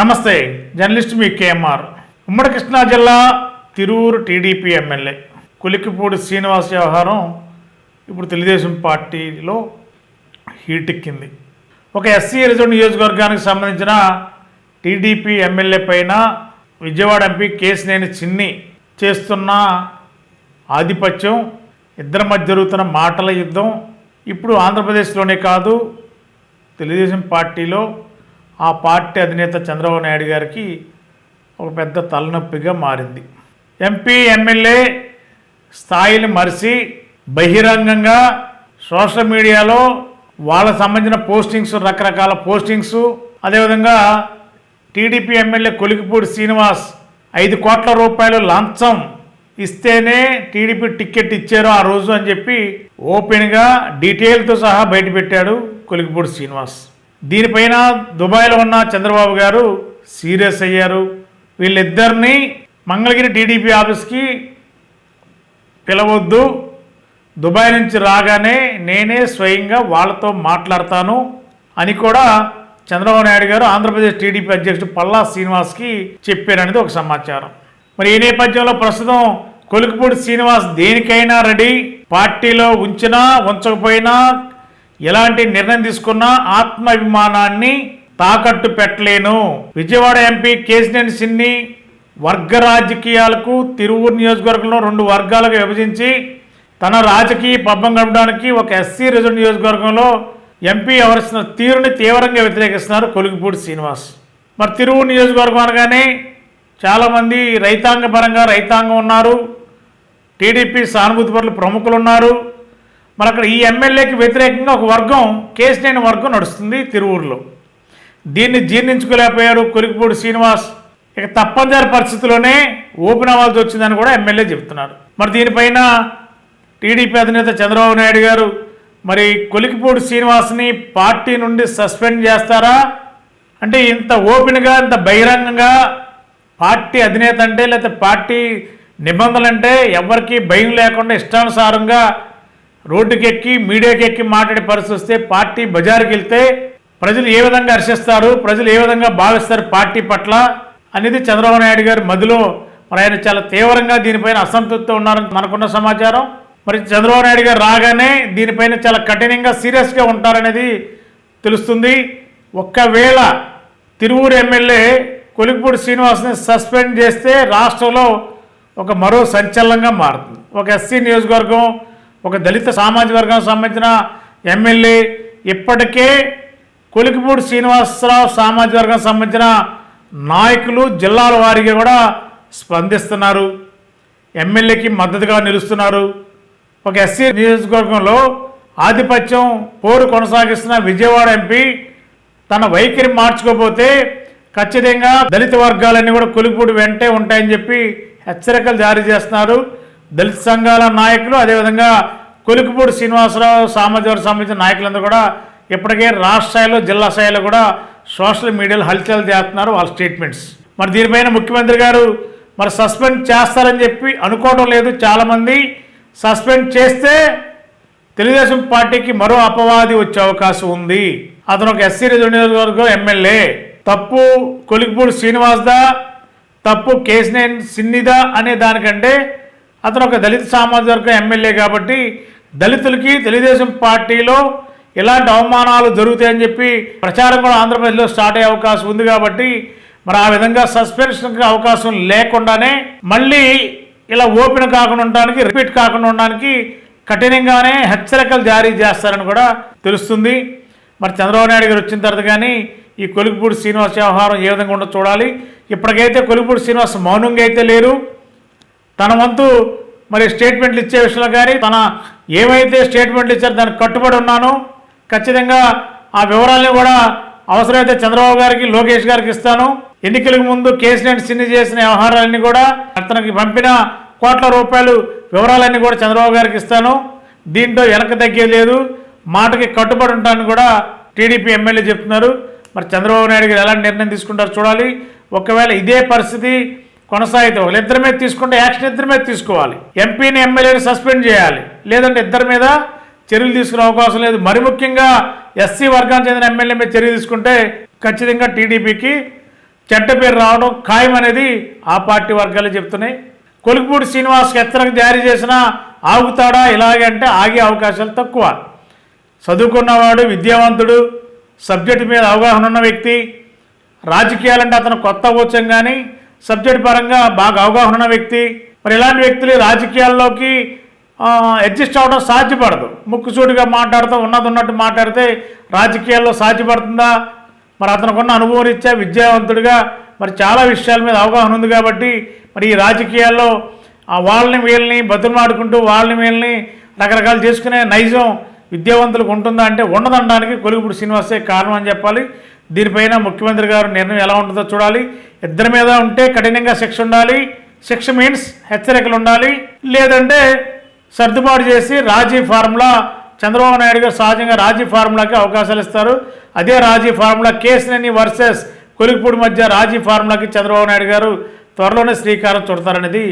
నమస్తే జర్నలిస్ట్ మీ కేఎంఆర్. ఉమ్మడి కృష్ణా జిల్లా తిరూరు టీడీపీ ఎమ్మెల్యే కులికిపూడి శ్రీనివాస్ వ్యవహారం ఇప్పుడు తెలుగుదేశం పార్టీలో హీట్ ఎక్కింది ఒక ఎస్సీ రిజర్వ్ నియోజకవర్గానికి సంబంధించిన టీడీపీ ఎమ్మెల్యే పైన విజయవాడ ఎంపీ కేసినేని చిన్ని చేస్తున్న ఆధిపత్యం ఇద్దరి మధ్య జరుగుతున్న మాటల యుద్ధం ఇప్పుడు ఆంధ్రప్రదేశ్లోనే కాదు తెలుగుదేశం పార్టీలో ఆ పార్టీ అధినేత చంద్రబాబు నాయుడు గారికి ఒక పెద్ద తలనొప్పిగా మారింది. ఎంపీ ఎమ్మెల్యే స్థాయిని మరిచి బహిరంగంగా సోషల్ మీడియాలో వాళ్ళకు సంబంధించిన పోస్టింగ్స్ రకరకాల పోస్టింగ్స్ అదేవిధంగా టీడీపీ ఎమ్మెల్యే కొలికిపూడి శ్రీనివాస్ ఐదు కోట్ల రూపాయలు లంచం ఇస్తేనే టీడీపీ టికెట్ ఇచ్చారు ఆ రోజు అని చెప్పి ఓపెన్గా డీటెయిల్తో సహా బయటపెట్టాడు కొలికిపూడి శ్రీనివాస్. దీనిపైన దుబాయ్లో ఉన్న చంద్రబాబు గారు సీరియస్ అయ్యారు. వీళ్ళిద్దరినీ మంగళగిరి టీడీపీ ఆఫీస్కి పిలవద్దు. దుబాయ్ నుంచి రాగానే నేనే స్వయంగా వాళ్ళతో మాట్లాడతాను అని కూడా చంద్రబాబు నాయుడు గారు ఆంధ్రప్రదేశ్ టీడీపీ అధ్యక్షుడు పల్లా శ్రీనివాస్కి చెప్పారనేది ఒక సమాచారం. మరి ఈ నేపథ్యంలో ప్రస్తుతం కొలుకుపూడి శ్రీనివాస్ దేనికైనా రెడీ? పార్టీలో ఉంచినా ఉంచకపోయినా ఎలాంటి నిర్ణయం తీసుకున్నా ఆత్మాభిమానాన్ని తాకట్టు పెట్టలేను. విజయవాడ ఎంపీ కేసినేని సిన్ని వర్గ రాజకీయాలకు తిరువూరు నియోజకవర్గంలో రెండు వర్గాలుగా విభజించి తన రాజకీయ పబ్బం గడపడానికి ఒక ఎస్సీ రిజర్వ్ నియోజకవర్గంలో ఎంపీ ఎవరిస్తున్న తీరుని తీవ్రంగా వ్యతిరేకిస్తున్నారు కొలిగిపూడి శ్రీనివాస్. మరి తిరువూరు నియోజకవర్గం అనగానే చాలామంది రైతాంగ పరంగా రైతాంగం ఉన్నారు. టీడీపీ సానుభూతి పట్ల ప్రముఖులు ఉన్నారు. మరి అక్కడ ఈ ఎమ్మెల్యేకి వ్యతిరేకంగా ఒక వర్గం కేసినేని వర్గం నడుస్తుంది తిరువూరులో. దీన్ని జీర్ణించుకోలేకపోయారు కొలికిపూడి శ్రీనివాస్. ఇక తప్పనిసరి పరిస్థితుల్లోనే ఓపెన్ అవ్వాల్సి వచ్చిందని కూడా ఎమ్మెల్యే చెబుతున్నారు. మరి దీనిపైన టీడీపీ అధినేత చంద్రబాబు నాయుడు గారు మరి కొలికిపూడి శ్రీనివాస్ని పార్టీ నుండి సస్పెండ్ చేస్తారా? అంటే ఇంత ఓపెన్గా ఇంత బహిరంగంగా పార్టీ అధినేత అంటే లేకపోతే పార్టీ నిబంధనలు అంటే ఎవరికి భయం లేకుండా ఇష్టానుసారంగా రోడ్డుకెక్కి మీడియాకెక్కి మీడియాకి ఎక్కి మాట్లాడే పరిస్థితి వస్తే పార్టీ బజారుకి వెళ్తే ప్రజలు ఏ విధంగా హర్షిస్తారు ప్రజలు ఏ విధంగా భావిస్తారు పార్టీ పట్ల అనేది చంద్రబాబు నాయుడు గారి మదిలో మరి ఆయన చాలా తీవ్రంగా దీనిపైన అసంతృప్తి ఉన్నారని మనకున్న సమాచారం. మరి చంద్రబాబు నాయుడు గారు రాగానే దీనిపైన చాలా కఠినంగా సీరియస్గా ఉంటారనేది తెలుస్తుంది. ఒక్కవేళ తిరువూరు ఎమ్మెల్యే కొలికిపూడి శ్రీనివాస్ని సస్పెండ్ చేస్తే రాష్ట్రంలో ఒక మరో సంచలనంగా మారుతుంది. ఒక ఎస్సీ నియోజకవర్గం ఒక దళిత సామాజిక వర్గానికి సంబంధించిన ఎమ్మెల్యే ఇప్పటికే కొలికిపూడి శ్రీనివాసరావు సామాజిక వర్గానికి సంబంధించిన నాయకులు జిల్లాల వారిగా కూడా స్పందిస్తున్నారు. ఎమ్మెల్యేకి మద్దతుగా నిలుస్తున్నారు. ఒక ఎస్సీ నియోజకవర్గంలో ఆధిపత్యం పోరు కొనసాగిస్తున్న విజయవాడ ఎంపీ తన వైఖరి మార్చుకోకపోతే ఖచ్చితంగా దళిత వర్గాలన్నీ కూడా కొలిపూడి వెంటే ఉంటాయని చెప్పి హెచ్చరికలు జారీ చేస్తున్నారు. దళిత సంఘాల నాయకులు అదేవిధంగా కొలికిపూడి శ్రీనివాసరావు సామాజిక సంబంధించిన నాయకులందరూ కూడా ఇప్పటికే రాష్ట్ర స్థాయిలో జిల్లా స్థాయిలో కూడా సోషల్ మీడియాలో హల్చల్ చేస్తున్నారు వాళ్ళ స్టేట్మెంట్స్. మరి దీనిపైన ముఖ్యమంత్రి గారు మరి సస్పెండ్ చేస్తారని చెప్పి అనుకోవడం లేదు. చాలామంది సస్పెండ్ చేస్తే తెలుగుదేశం పార్టీకి మరో అపవాది వచ్చే అవకాశం ఉంది. అతను ఒక ఎస్సీ రిజర్వ్ నియోజకవర్గం ఎమ్మెల్యే. తప్పు కొలికిపూడి శ్రీనివాస్దా తప్పు కేసినేని సిన్నిదా అనే దానికంటే అతను ఒక దళిత సామాజిక వర్గం ఎమ్మెల్యే కాబట్టి దళితులకి తెలుగుదేశం పార్టీలో ఇలాంటి అవమానాలు జరుగుతాయని చెప్పి ప్రచారం కూడా ఆంధ్రప్రదేశ్లో స్టార్ట్ అయ్యే అవకాశం ఉంది కాబట్టి మరి ఆ విధంగా సస్పెన్షన్కి అవకాశం లేకుండానే మళ్ళీ ఇలా ఓపెన్ కాకుండా ఉండడానికి రిపీట్ కాకుండా ఉండడానికి కఠినంగానే హెచ్చరికలు జారీ చేస్తారని కూడా తెలుస్తుంది. మరి చంద్రబాబు నాయుడు గారు వచ్చిన తర్వాత కానీ ఈ కొలిపూడి శ్రీనివాస్ వ్యవహారం ఏ విధంగా ఉండో చూడాలి. ఇప్పటికైతే కొలిపూడి శ్రీనివాస్ మౌనంగా అయితే లేరు. తన వంతు మరి స్టేట్మెంట్లు ఇచ్చే విషయంలో కానీ తన ఏమైతే స్టేట్మెంట్లు ఇచ్చారో దానికి కట్టుబడి ఉన్నాను ఖచ్చితంగా ఆ వివరాలని కూడా అవసరమైతే చంద్రబాబు గారికి లోకేష్ గారికి ఇస్తాను. ఎన్నికలకు ముందు కేసీఆర్ సిన్ని చేసిన వ్యవహారాలన్నీ కూడా అతనికి పంపిన కోట్ల రూపాయలు వివరాలన్నీ కూడా చంద్రబాబు గారికి ఇస్తాను. దీంట్లో వెనక తగ్గేది లేదు. మాటకి కట్టుబడి ఉంటానని కూడా టీడీపీ ఎమ్మెల్యే చెప్తున్నారు. మరి చంద్రబాబు నాయుడు గారు ఎలాంటి నిర్ణయం తీసుకుంటారో చూడాలి. ఒకవేళ ఇదే పరిస్థితి కొనసాగితే. వాళ్ళు ఇద్దరి మీద తీసుకుంటే యాక్షన్ ఇద్దరి మీద తీసుకోవాలి. ఎంపీని ఎమ్మెల్యేని సస్పెండ్ చేయాలి. లేదంటే ఇద్దరి మీద చర్యలు తీసుకునే అవకాశం లేదు. మరి ముఖ్యంగా ఎస్సీ వర్గానికి చెందిన ఎమ్మెల్యే మీద చర్య తీసుకుంటే ఖచ్చితంగా టీడీపీకి చెడ్డ పేరు రావడం ఖాయం అనేది ఆ పార్టీ వర్గాలు చెప్తున్నాయి కొలుకుపూడి శ్రీనివాస్కి ఎత్తనకు జారీ చేసినా ఆగుతాడా? ఇలాగే అంటే ఆగే అవకాశాలు తక్కువ. చదువుకున్నవాడు విద్యావంతుడు సబ్జెక్టు మీద అవగాహన ఉన్న వ్యక్తి. రాజకీయాలంటే అతను కొత్త వచ్చం కానీ సబ్జెక్ట్ పరంగా బాగా అవగాహన ఉన్న వ్యక్తి. మరి ఇలాంటి వ్యక్తులు రాజకీయాల్లోకి అడ్జస్ట్ అవ్వడం సాధ్యపడదు. ముక్కుసూటిగా మాట్లాడుతూ ఉన్నది ఉన్నట్టు మాట్లాడితే రాజకీయాల్లో సాధ్యపడుతుందా? మరి అతనుకున్న అనుభవం ఇచ్చా విద్యావంతుడిగా మరి చాలా విషయాల మీద అవగాహన ఉంది కాబట్టి మరి ఈ రాజకీయాల్లో వాళ్ళని వీళ్ళని బతుమాడుకుంటూ వాళ్ళని వీళ్ళని రకరకాలు చేసుకునే నైజం విద్యావంతులకు ఉంటుందా అంటే ఉండదనడానికి కొలుగుపూడి శ్రీనివాసే కారణం అని చెప్పాలి. దీనిపైన ముఖ్యమంత్రి గారు నిర్ణయం ఎలా ఉంటుందో చూడాలి. ఇద్దరి మీద ఉంటే కఠినంగా శిక్ష ఉండాలి. శిక్ష మీన్స్ హెచ్చరికలు ఉండాలి. లేదంటే సర్దుబాటు చేసి రాజీ ఫార్ములా చంద్రబాబు నాయుడు గారు సహజంగా రాజీ ఫార్ములాకి అవకాశాలు ఇస్తారు. అదే రాజీ ఫార్ములా కేసునని వర్సెస్ కొలిక్పూడి మధ్య రాజీ ఫార్ములాకి చంద్రబాబు నాయుడు గారు త్వరలోనే శ్రీకారం చుడతారనేది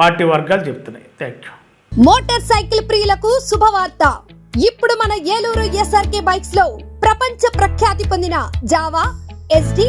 పార్టీ వర్గాలు చెప్తున్నాయి థ్యాంక్ యూ మోటార్ సైకిల్ ప్రియులకు శుభవార్త. ఇప్పుడు మన ఏలూరు ఎస్ఆర్కే బైక్స్లో ప్రపంచ ప్రఖ్యాతి పొందిన Jawa Yezdi